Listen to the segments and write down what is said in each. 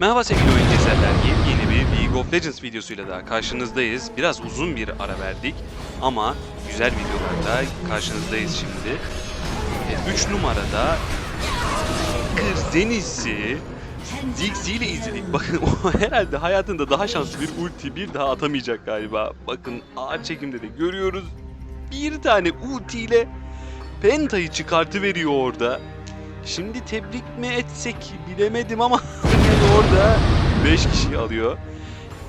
Merhaba sevgili oyun keserler. Yeni bir League of Legends videosuyla daha karşınızdayız. Biraz uzun bir ara verdik ama güzel videolarla karşınızdayız şimdi. 3 numarada Kır Deniz'i Ziggs ile izledik. Bakın o herhalde hayatında daha şanslı bir ulti bir daha atamayacak galiba. Bakın ağır çekimde de görüyoruz. Bir tane ulti ile Penta'yı çıkartıveriyor orada. Şimdi tebrik mi etsek bilemedim ama de orada 5 kişi alıyor.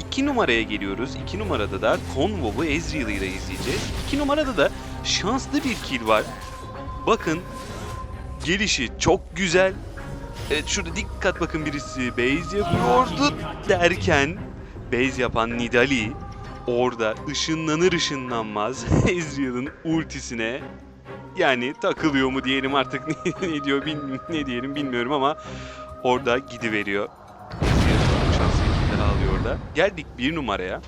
2 numaraya geliyoruz. 2 numarada da Convo'u Ezreal ile izleyeceğiz. 2 numarada da şanslı bir kill var. Bakın gelişi çok güzel. Evet şurada dikkat bakın birisi base yapıyordu derken base yapan Nidali orada ışınlanır ışınlanmaz Ezreal'ın ultisine yani takılıyor mu diyelim artık ne, diyor ne diyelim bilmiyorum ama orada gidiveriyor. Şanslı ekipler alıyor orada. Geldik bir numaraya.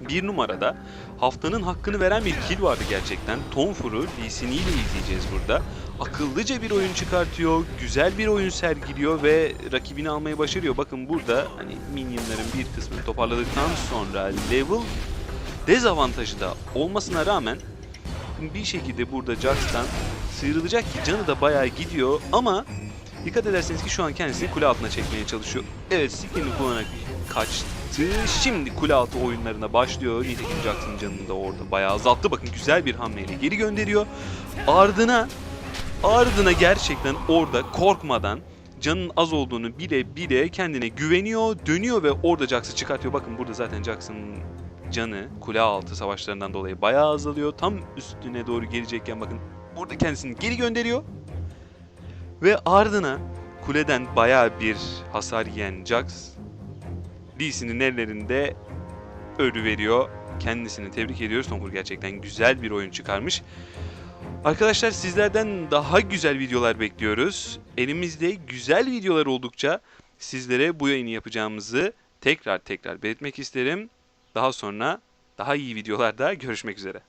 Bir numarada haftanın hakkını veren bir kill vardı gerçekten. Tonfur'u Lee Sin ile izleyeceğiz burada. Akıllıca bir oyun çıkartıyor, güzel bir oyun sergiliyor ve rakibini almayı başarıyor. Bakın burada hani minyonların bir kısmını toparladıktan sonra level dezavantajı da olmasına rağmen bir şekilde burada Jax'tan sıyrılacak ki canı da bayağı gidiyor ama dikkat ederseniz ki şu an kendisini kule altına çekmeye çalışıyor. Evet skillini kullanarak kaçtı. Şimdi kule altı oyunlarına başlıyor. Nitekim Jax'ın canını da orada bayağı azalttı. Bakın güzel bir hamleyle geri gönderiyor. Ardına ardına gerçekten orada korkmadan canın az olduğunu bile bile kendine güveniyor, dönüyor ve orada Jax'ı çıkartıyor. Bakın burada zaten Jax'ın canı kule altı savaşlarından dolayı bayağı azalıyor. Tam üstüne doğru gelecekken bakın burada kendisini geri gönderiyor. Ve ardına kuleden bayağı bir hasar yiyen Jax Lee Sin'in ellerinde ölü veriyor. Kendisini tebrik ediyoruz. Tonkur gerçekten güzel bir oyun çıkarmış. Arkadaşlar sizlerden daha güzel videolar bekliyoruz. Elimizde güzel videolar oldukça sizlere bu yayını yapacağımızı tekrar tekrar belirtmek isterim. Daha sonra daha iyi videolarda görüşmek üzere.